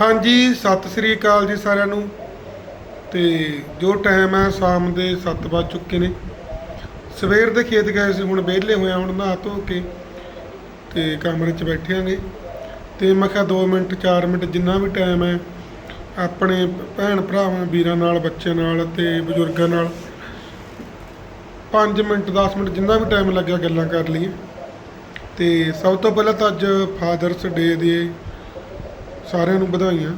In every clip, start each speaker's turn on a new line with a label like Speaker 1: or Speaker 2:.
Speaker 1: ਹਾਂਜੀ, ਸਤਿ ਸ੍ਰੀ ਅਕਾਲ ਜੀ ਸਾਰਿਆਂ ਨੂੰ। ਤੇ ਜੋ ਟਾਈਮ ਹੈ, ਸ਼ਾਮ ਦੇ 7 ਵੱਜ ਚੁੱਕੇ ਨੇ। ਸਵੇਰ ਦੇ ਖੇਤ ਗਏ ਸੀ, ਹੁਣ ਵਿਹਲੇ ਹੋਇਆ ਹੁਣ ਨਹਾ ਧੋ ਕੇ ਤੇ ਕਮਰੇ 'ਚ ਬੈਠਿਆਂਗੇ ਤੇ ਮੈਂ ਕਿਹਾ 2 ਮਿੰਟ 4 ਮਿੰਟ ਜਿੰਨਾ ਵੀ ਟਾਈਮ ਹੈ, ਆਪਣੇ ਭੈਣ ਭਰਾਵਾਂ, ਵੀਰਾਂ ਨਾਲ, ਬੱਚਿਆਂ ਨਾਲ ਤੇ ਬਜ਼ੁਰਗਾਂ ਨਾਲ 5 ਮਿੰਟ 10 ਮਿੰਟ ਜਿੰਨਾ ਵੀ ਟਾਈਮ ਲੱਗਿਆ, ਗੱਲਾਂ ਕਰ ਲਈਏ। ਤੇ ਸਭ ਤੋਂ ਪਹਿਲਾਂ ਤਾਂ ਅੱਜ ਫਾਦਰਸ ਡੇ ਦੇ ਸਾਰਿਆਂ ਨੂੰ ਵਧਾਈਆਂ।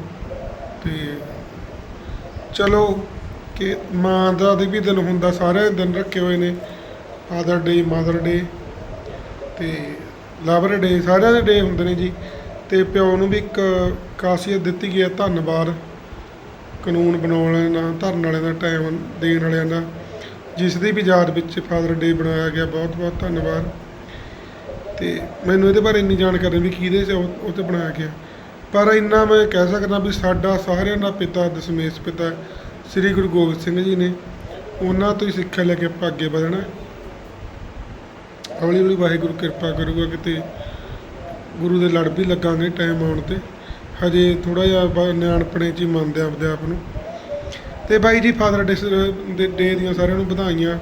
Speaker 1: ਤੇ ਚਲੋ ਕਿ ਮਾਂ ਦਾ ਦੇ ਵੀ ਦਿਨ ਹੁੰਦਾ ਸਾਰੇ ਦਿਨ ਰੱਖੇ ਹੋਏ ਨੇ। ਫਾਦਰ ਡੇ ਮਦਰ ਡੇ ਤੇ ਲਵਰ ਡੇ ਸਾਰਿਆਂ ਦੇ ਡੇ ਹੁੰਦੇ ਨੇ ਜੀ। ਤੇ ਪਿਓ ਨੂੰ ਵੀ ਇੱਕ ਖਾਸੀਅਤ ਦਿੱਤੀ ਗਈ ਹੈ ਧੰਨਵਾਦ। ਕਾਨੂੰਨ ਬਣਾਉਣ ਵਾਲਿਆਂ ਦਾ ਧਰਨ ਵਾਲਿਆਂ ਦਾ ਟਾਈਮ ਦੇਣ ਵਾਲਿਆਂ ਦਾ ਜਿਸ ਦੀ ਵੀ ਯਾਦ ਵਿੱਚ ਫਾਦਰ ਡੇ ਬਣਾਇਆ ਗਿਆ। ਬਹੁਤ ਬਹੁਤ ਧੰਨਵਾਦ। ਤੇ ਮੈਨੂੰ ਇਹਦੇ ਬਾਰੇ ਇੰਨੀ ਜਾਣਕਾਰੀ ਵੀ ਕਿਹਦੇ ਚ ਉਹ ਉਹ 'ਤੇ ਬਣਾਇਆ ਗਿਆ। ਪਰ ਇੰਨਾ ਮੈਂ ਕਹਿ ਸਕਦਾ ਵੀ ਸਾਡਾ ਸਾਰਿਆਂ ਦਾ ਪਿਤਾ ਦਸ਼ਮੇਸ਼ ਪਿਤਾ ਸ੍ਰੀ ਗੁਰੂ ਗੋਬਿੰਦ ਸਿੰਘ ਜੀ ਨੇ ਉਹਨਾਂ ਤੋਂ ਹੀ ਸਿੱਖਿਆ ਲੈ ਕੇ ਆਪਾਂ ਅੱਗੇ ਵਧਣਾ। ਹੌਲੀ ਹੌਲੀ ਵਾਹਿਗੁਰੂ ਕਿਰਪਾ ਕਰੂਗਾ ਕਿਤੇ ਗੁਰੂ ਦੇ ਲੜ ਵੀ ਲੱਗਾਂਗੇ ਟਾਈਮ ਆਉਣ ਤੇ। ਹਜੇ ਥੋੜਾ ਜਿਹਾ ਨਿਆਣਪਣੇ 'ਚ ਹੀ ਮੰਨਦੇ ਆਪਦੇ ਆਪ ਨੂੰ। ਤੇ ਬਾਈ ਜੀ ਫਾਦਰ ਡੇ ਦੇ ਡੇ ਦੀਆਂ ਸਾਰਿਆਂ ਨੂੰ ਵਧਾਈਆਂ।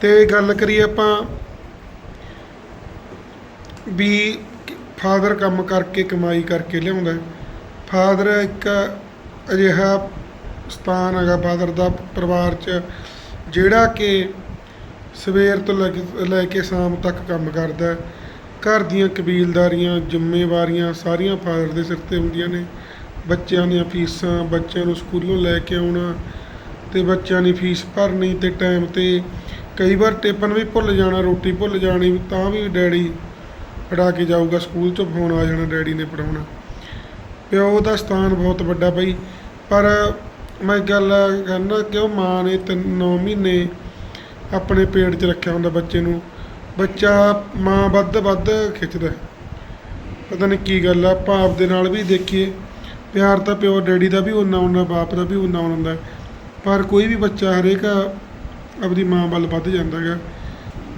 Speaker 1: ਤੇ ਗੱਲ ਕਰੀਏ ਆਪਾਂ ਵੀ ਫਾਦਰ ਕੰਮ ਕਰਕੇ, ਕਮਾਈ ਕਰਕੇ ਲਿਆਉਂਦਾ ਫਾਦਰ ਇੱਕ ਅਜਿਹਾ ਸਥਾਨ ਹੈਗਾ ਫਾਦਰ ਦਾ ਪਰਿਵਾਰ 'ਚ, ਜਿਹੜਾ ਕਿ ਸਵੇਰ ਤੋਂ ਲੈ ਕੇ ਲੈ ਕੇ ਸ਼ਾਮ ਤੱਕ ਕੰਮ ਕਰਦਾ ਘਰ ਦੀਆਂ ਕਬੀਲਦਾਰੀਆਂ, ਜ਼ਿੰਮੇਵਾਰੀਆਂ ਸਾਰੀਆਂ ਫਾਦਰ ਦੇ ਸਿਰ ਤੇ ਹੁੰਦੀਆਂ ਨੇ। ਬੱਚਿਆਂ ਦੀਆਂ ਫੀਸਾਂ, ਬੱਚਿਆਂ ਨੂੰ ਸਕੂਲੋਂ ਲੈ ਕੇ ਆਉਣਾ ਤੇ ਬੱਚਿਆਂ ਦੀ ਫੀਸ ਭਰਨੀ ਤੇ ਟਾਈਮ ਤੇ ਕਈ ਵਾਰ ਟਿਫਨ ਵੀ ਭੁੱਲ ਜਾਣਾ, ਰੋਟੀ ਭੁੱਲ ਜਾਣੀ, ਤਾਂ ਵੀ ਡੈਡੀ ਫੜਾ ਕੇ ਜਾਊਗਾ, ਸਕੂਲ ਚੋਂ ਫੋਨ ਆ ਜਾਣਾ ਡੈਡੀ ਨੇ ਪੜਾਉਣਾ ਪਿਓ ਦਾ ਸਥਾਨ ਬਹੁਤ ਵੱਡਾ ਬਈ, ਪਰ ਮੈਂ ਇੱਕ ਗੱਲ ਕਹਿੰਦਾ ਕਿ ਉਹ ਮਾਂ ਨੇ ਤਿੰਨ, ਨੌ ਮਹੀਨੇ ਆਪਣੇ ਪੇਟ 'ਚ ਰੱਖਿਆ ਹੁੰਦਾ ਬੱਚੇ ਨੂੰ। ਬੱਚਾ ਮਾਂ ਵੱਧ ਵੱਧ ਖਿੱਚਦਾ ਪਤਾ ਨਹੀਂ ਕੀ ਗੱਲ ਆ ਆਪਾਂ ਦੇ ਨਾਲ ਵੀ ਦੇਖੀਏ, ਪਿਆਰ ਤਾਂ ਪਿਓ ਡੈਡੀ ਦਾ ਵੀ ਉਨਾ ਉਨਾ ਬਾਪ ਦਾ ਵੀ ਉਨਾ ਉਨਾ ਹੁੰਦਾ ਪਰ ਕੋਈ ਵੀ ਬੱਚਾ ਹਰੇਕ ਆਪਦੀ ਮਾਂ ਵੱਲ ਵੱਧ ਜਾਂਦਾ ਹੈਗਾ।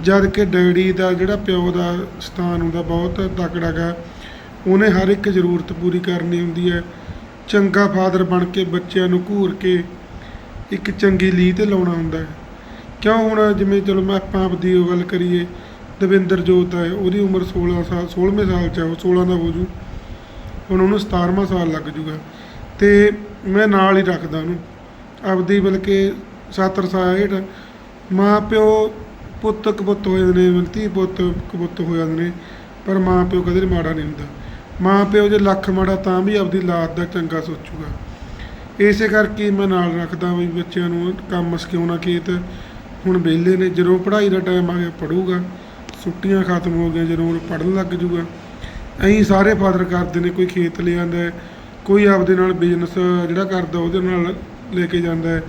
Speaker 1: ਜਦ ਕਿ ਡੈਡੀ ਦਾ ਜਿਹੜਾ ਪਿਓ ਦਾ ਸਥਾਨ ਹੁੰਦਾ, ਬਹੁਤ ਤਕੜਾ ਗਾ ਉਹਨੇ ਹਰ ਇੱਕ ਜ਼ਰੂਰਤ ਪੂਰੀ ਕਰਨੀ ਹੁੰਦੀ ਹੈ। ਚੰਗਾ ਫਾਦਰ ਬਣ ਕੇ ਬੱਚਿਆਂ ਨੂੰ ਘੂਰ ਕੇ ਇੱਕ ਚੰਗੀ ਲੀਹ ਤੇ ਲਾਉਣਾ ਹੁੰਦਾ ਹੈ। ਕਿਉਂ ਹੁਣ ਜਿਵੇਂ ਚਲੋ ਮੈਂ ਆਪਾਂ ਆਪਦੀ ਉਹ ਗੱਲ ਕਰੀਏ ਦਵਿੰਦਰ ਜੋਤ ਹੈ, ਉਹਦੀ ਉਮਰ 16 ਸਾਲ 16ਵੇਂ ਸਾਲ 'ਚ ਹੈ, ਉਹ 16 ਦਾ ਹੋ ਜੂ। ਹੁਣ ਉਹਨੂੰ 17ਵਾਂ ਸਾਲ ਲੱਗ ਜੂਗਾ। ਤੇ ਮੈਂ ਨਾਲ ਹੀ ਰੱਖਦਾ ਉਹਨੂੰ। ਆਪਦੀ ਬਲਕਿ ਸਾਤਰ ਸਾਲ ਹੇਠ ਮਾਂ ਪਿਓ ਪੁੱਤ ਕਬੁੱਤ ਹੋ ਜਾਂਦੇ ਨੇ ਧੀ ਪੁੱਤ ਕਬੁੱਤ ਹੋ ਜਾਂਦੇ ਨੇ, ਪਰ ਮਾਂ ਪਿਓ ਕਦੇ ਵੀ ਮਾੜਾ ਨਹੀਂ ਹੁੰਦਾ। ਮਾਂ ਪਿਓ ਜੇ ਲੱਖ ਮਾੜਾ ਤਾਂ ਵੀ ਆਪਦੀ ਲਾਤ ਦਾ ਚੰਗਾ ਸੋਚੂਗਾ। ਇਸੇ ਕਰਕੇ ਮੈਂ ਨਾਲ ਰੱਖਦਾ ਵੀ ਬੱਚਿਆਂ ਨੂੰ ਕੰਮ ਸਿਖਾਉਣਾ ਖੇਤ। ਹੁਣ ਵਿਹਲੇ ਨੇ, ਜਦੋਂ ਪੜ੍ਹਾਈ ਦਾ ਟਾਈਮ ਆ ਗਿਆ ਪੜੂਗਾ ਛੁੱਟੀਆਂ ਖਤਮ ਹੋ ਗਈਆਂ, ਜਦੋਂ ਉਹ ਪੜ੍ਹਨ ਲੱਗ ਜੂਗਾ। ਐਂ ਸਾਰੇ ਫਾਦਰ ਕਰਦੇ ਨੇ, ਕੋਈ ਖੇਤ ਲੈ ਜਾਂਦਾ ਕੋਈ ਆਪਦੇ ਨਾਲ ਬਿਜ਼ਨਸ ਜਿਹੜਾ ਕਰਦਾ, ਉਹਦੇ ਨਾਲ ਲੈ ਕੇ ਜਾਂਦਾ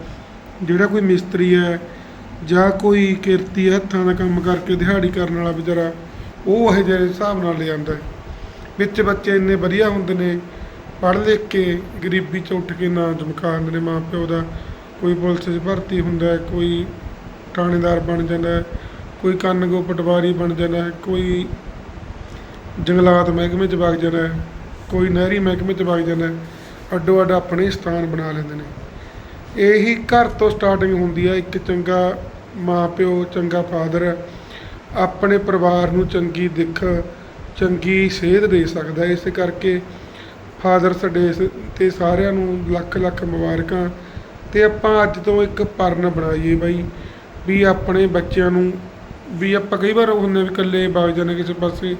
Speaker 1: ਜਿਹੜਾ ਕੋਈ ਮਿਸਤਰੀ ਹੈ ਜਾਂ ਕੋਈ ਕਿਰਤੀ ਹੱਥਾਂ ਦਾ ਕੰਮ ਕਰਕੇ, ਦਿਹਾੜੀ ਕਰਨ ਵਾਲਾ ਵਿਚਾਰਾ, ਉਹ ਇਹ ਜਿਹੇ ਹਿਸਾਬ ਨਾਲ ਲੈ ਜਾਂਦਾ ਵਿੱਚ ਬੱਚੇ ਇੰਨੇ ਵਧੀਆ ਹੁੰਦੇ ਨੇ, ਪੜ੍ਹ ਲਿਖ ਕੇ, ਗਰੀਬੀ ਚ ਉੱਠ ਕੇ ਨਾਂ ਚਮਕਾਉਂਦੇ ਨੇ ਮਾਂ ਪਿਓ ਦਾ। ਕੋਈ ਪੁਲਿਸ 'ਚ ਭਰਤੀ ਹੁੰਦਾ ਹੈ, ਕੋਈ ਥਾਣੇਦਾਰ ਬਣ ਜਾਂਦਾ ਹੈ, ਕੋਈ ਕੰਨਗੋ ਪਟਵਾਰੀ ਬਣ ਜਾਂਦਾ ਹੈ, ਕੋਈ ਜੰਗਲਾਤ ਮਹਿਕਮੇ 'ਚ ਵਗ ਜਾਂਦਾ ਹੈ, ਕੋਈ ਨਹਿਰੀ ਮਹਿਕਮੇ 'ਚ ਵਗ ਜਾਂਦਾ ਹੈ। ਅੱਡੋ ਅੱਡ ਆਪਣੇ ਸਥਾਨ ਬਣਾ ਲੈਂਦੇ ਨੇ। ਇਹੀ ਘਰ ਤੋਂ ਸਟਾਰਟਿੰਗ ਹੁੰਦੀ ਹੈ ਇੱਕ ਚੰਗਾ ਮਾਂ ਪਿਓ, ਚੰਗਾ ਫਾਦਰ ਆਪਣੇ ਪਰਿਵਾਰ ਨੂੰ ਚੰਗੀ ਦਿੱਖ, ਚੰਗੀ ਸੇਧ ਦੇ ਸਕਦਾ ਇਸ ਕਰਕੇ ਫਾਦਰਸ ਡੇ ਤੇ ਸਾਰਿਆਂ ਨੂੰ ਲੱਖ ਲੱਖ ਮੁਬਾਰਕਾਂ। ਤੇ ਆਪਾਂ ਅੱਜ ਤੋਂ ਇੱਕ ਪਰਨ ਬਣਾਈਏ ਬਾਈ, ਵੀ ਆਪਣੇ ਬੱਚਿਆਂ ਨੂੰ, ਵੀ ਆਪਾਂ ਕਈ ਵਾਰ ਹੁੰਦੇ ਵੀ ਇਕੱਲੇ ਵਗ ਜਾਂਦੇ ਕਿਸੇ ਪਾਸੇ,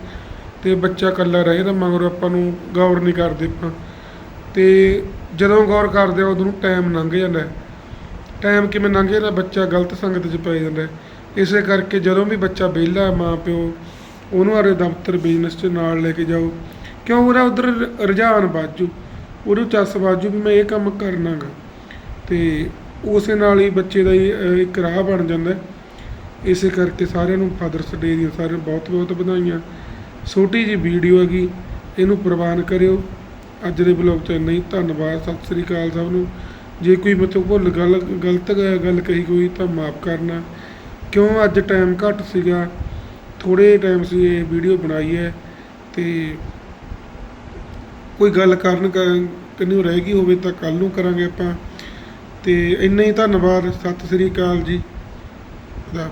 Speaker 1: ਤੇ ਬੱਚਾ ਇਕੱਲਾ ਰਹੇ ਤਾਂ ਮਗਰ ਆਪਾਂ ਨੂੰ ਗੌਰ ਨਹੀਂ ਕਰਦੇ ਆਪਾਂ। ਤੇ ਜਦੋਂ ਗੌਰ ਕਰਦੇ ਆ ਉਦੋਂ ਨੂੰ ਟਾਈਮ ਲੰਘ ਜਾਂਦਾ ਟਾਈਮ ਕਿਵੇਂ ਲੰਘ ਜਾਂਦਾ ਬੱਚਾ ਗਲਤ ਸੰਗਤ 'ਚ ਪੈ ਜਾਂਦਾ ਇਸੇ ਕਰਕੇ ਜਦੋਂ ਵੀ ਬੱਚਾ ਵਿਹਲਾ ਮਾਂ ਪਿਓ ਉਹਨੂੰ ਆਰੇ ਦਫ਼ਤਰ ਬਿਜ਼ਨਸ 'ਚ ਨਾਲ ਲੈ ਕੇ ਜਾਓ। ਕਿਉਂ? ਉਹਦਾ ਉਧਰ ਰੁਝਾਨ ਬਾਜੂ ਉਹਨੂੰ ਚੱਸ ਬਾਜੂ ਵੀ ਮੈਂ ਇਹ ਕੰਮ ਕਰਨਾ ਗਾ। ਤੇ ਉਸੇ ਨਾਲ ਹੀ ਬੱਚੇ ਦਾ ਹੀ, ਇੱਕ ਰਾਹ ਬਣ ਜਾਂਦਾ ਇਸੇ ਕਰਕੇ ਸਾਰਿਆਂ ਨੂੰ ਫਾਦਰਸ ਡੇ ਦੀਆਂ ਸਾਰਿਆਂ ਨੂੰ ਬਹੁਤ ਬਹੁਤ ਵਧਾਈਆਂ। ਛੋਟੀ ਜੀ ਵੀਡੀਓ ਹੈਗੀ ਇਹਨੂੰ ਪ੍ਰਵਾਨ ਕਰਿਓ। ਅੱਜ ਦੇ ਬਲੌਗ 'ਚ ਇੰਨਾ ਹੀ, ਧੰਨਵਾਦ, ਸਤਿ ਸ੍ਰੀ ਅਕਾਲ ਸਭ ਨੂੰ। ਜੇ ਕੋਈ ਮਤਲਬ ਭੁੱਲ ਗੱਲ, ਗਲਤ ਗੱਲ ਕਹੀ ਕੋਈ, ਤਾਂ ਮਾਫ ਕਰਨਾ। ਕਿਉਂ ਅੱਜ ਟਾਈਮ ਘੱਟ ਸੀਗਾ ਥੋੜੇ ਟਾਈਮ ਸੀ ਇਹ ਵੀਡੀਓ ਬਣਾਈ ਹੈ ਤੇ ਕੋਈ ਗੱਲ ਕਰਨ ਕਿੰਨੀ ਰਹਿ ਗਈ ਹੋਵੇ ਤਾਂ ਕੱਲ ਨੂੰ ਕਰਾਂਗੇ ਆਪਾਂ। ਤੇ ਇੰਨਾ ਹੀ, ਧੰਨਵਾਦ, ਸਤਿ ਸ੍ਰੀ ਅਕਾਲ ਜੀ। ਖੁਦਾ